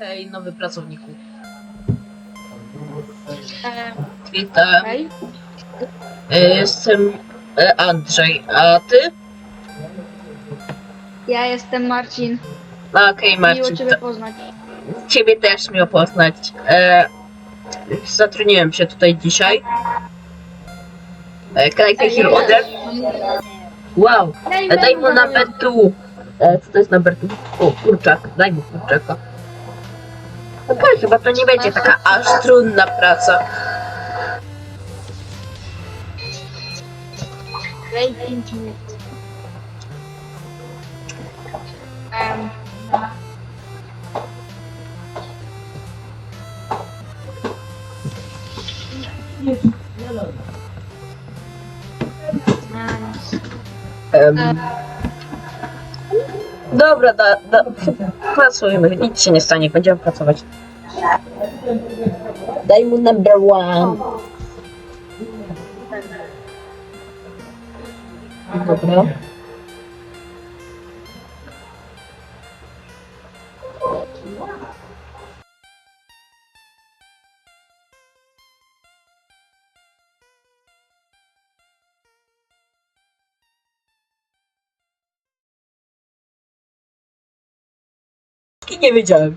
Hej, nowy pracowniku. E, Witam. Hej, E, Jestem e, Andrzej, a ty? ja jestem Marcin. A, Okej, Miło Marcin. Ciebie to- poznać. Ciebie też miło poznać. E, zatrudniłem się tutaj dzisiaj. E, can I take your order? Wow, e, daj mu number two. E, co to jest number two? O, kurczak, daj mu kurczaka. Chyba to nie będzie taka aż trudna praca. Rating minut. Em, em, Em, dobra, da, da, pracujemy, nic się nie stanie, będziemy pracować. Daj mu number one. Dobra. Nie wiedziałem.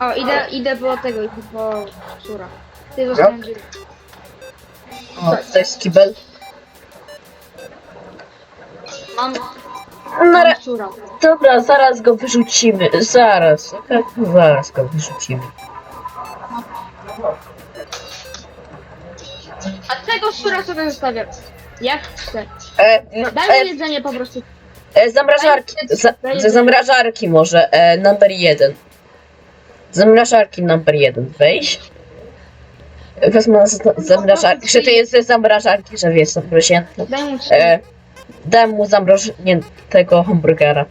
O, idę, idę po tego, idę po Szura. Ty zostań ja? O, to jest kibel. Mam, Na ra- mam. Dobra, zaraz go wyrzucimy. Zaraz. okej? Zaraz go wyrzucimy. A tego Szura sobie zostawię. Jak chcę. E, no, Daj mi e, jedzenie po prostu. E, zamrażarki. Za, ze zamrażarki może. E, number jeden. Zamrażarki number jeden. Weź. Wezmę z zamrażarki. Czy to jest ze zamrażarki, że wiesz, zamroźnięte? Daj mu trzy. E, dam mu zamrożniętego hamburgera.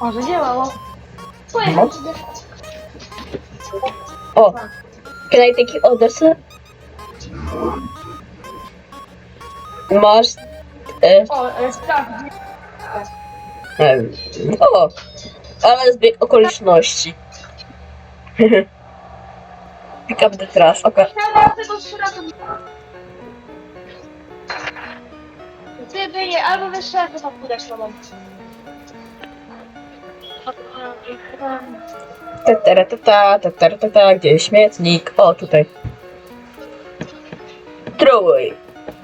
O, zadziałało. No. O! Can I take your order, sir? Masz... E, O, e, sprawdź. e, o! Ale zbieg okoliczności. Pick up the trash, okej. Chciałam tego Szura to... Ty wyje, albo wyższe, albo tam pójdę słabą. Tataratata, tataratata, gdzie jest śmietnik? O, tutaj. Trój.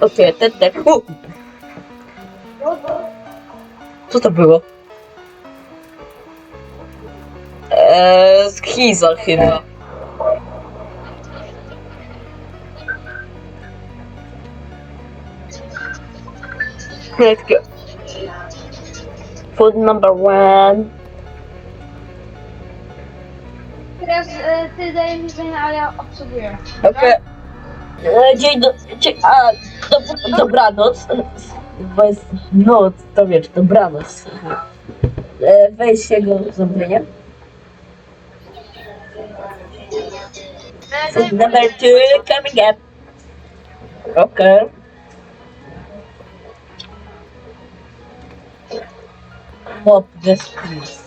Okej, okay, U! Co to było? Eee, schiza chyba. Let's go. Food number one. Teraz e, ty dajesz mi jedzenie, ale ja obsługuję. Okej. E, Dzień do... Dzie, a, do, dobranoc. Bo jest noc, to wiesz, dobranoc. E, Weź jego zamówienie. Number two coming up. Okay. Mop this please.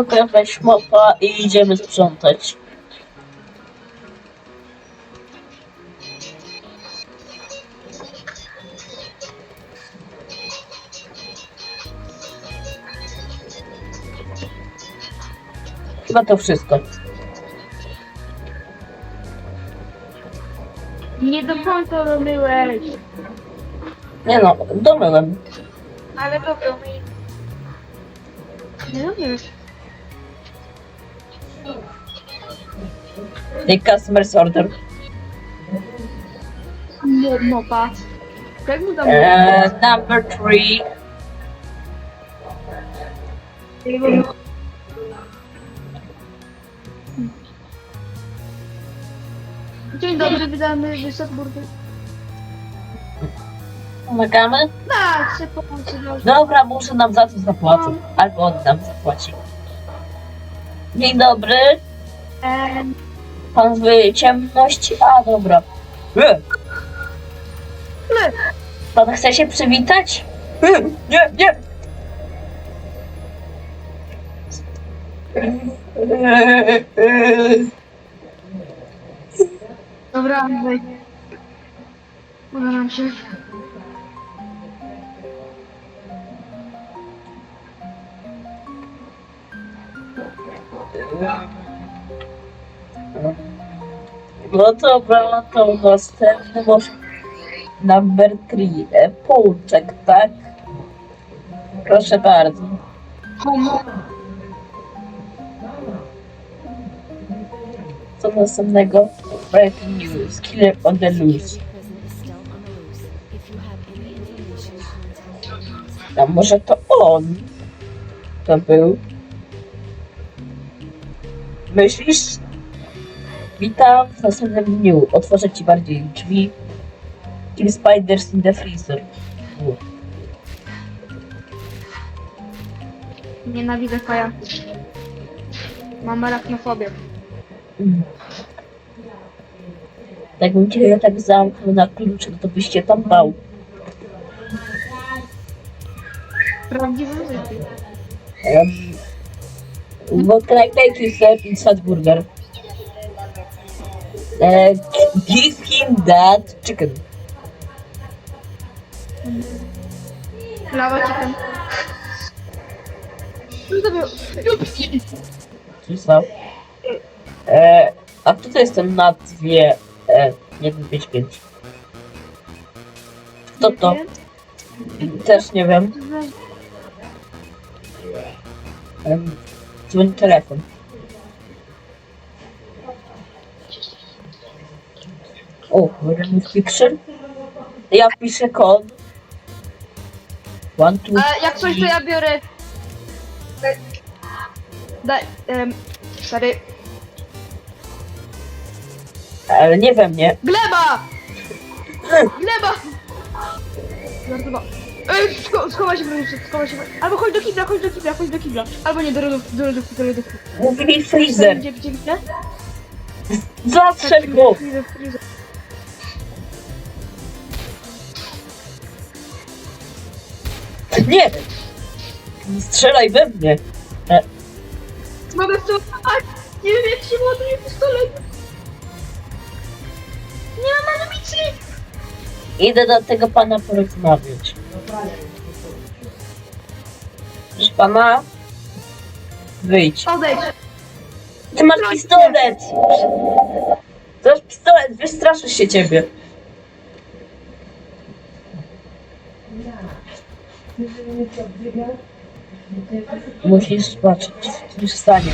Okej, weź mopa i idziemy sprzątać. Chyba to wszystko. Nie do końca domyłeś. Nie no, domyłem. Ale dobra, mi... Nie domyłeś. Take customer's order. Nie, mopa. Jak mu dam Uh, number three. Dzień dobry, witamy w Wysoczburgu. Pomagamy? Tak, chcę pomóc. Dobra, muszę nam za to zapłacić. Albo on nam zapłaci. Dzień dobry. Ehm, Pan w ciemności? A, dobra. E, my. Pan chce się przywitać? Nie, nie! Dobra, Andrzej. Uda nam się. No dobra, to następny może number three. E, Półczek, tak? Proszę bardzo. Homo. Co następnego? Breaking news. Killer on the loose. A może to on? To był? Myślisz? Witam w następnym dniu. Otworzę ci bardziej drzwi. Kill spiders in the freezer. U. Nienawidzę pajaców. Mam arachnofobię. Mm. Jakbym cię ja tak zamknął na kluczyk, to byś się tam bał. Prawdziwy życie. Um, what can I make you sir in such burger? Uh, give him that chicken. Lawa chicken. Co to było? Coś stał? E, a kto to jest ten na dwie? E, 155. Kto to? Też nie wiem. Um, dzwoni telefon. O, remove picture. Ja wpiszę kod. One, two, A jak coś to ja biorę. Daj, um, sorry. Ale nie we mnie. Gleba! Gleba! Żartowa. Ej, sko schowaj się, Broniusz, schowaj się. Albo chodź do kibla, chodź do kibla, chodź do kibla. Albo nie, do lodówki, do lodówki, do lodówki. Mówili freezer. Gdzie, gdzie, gdzie? Zastrzel go. Freezer, freezer. Nie! Nie Strzelaj we mnie. E, to... A, nie wiem jak się ładuje pistolet. Idę do tego pana porozmawiać. Proszę pana. Wyjdź. Odejdź. Ty masz pistolet! Ty masz pistolet, wystraszysz się ciebie. Musisz zobaczyć, co się stanie.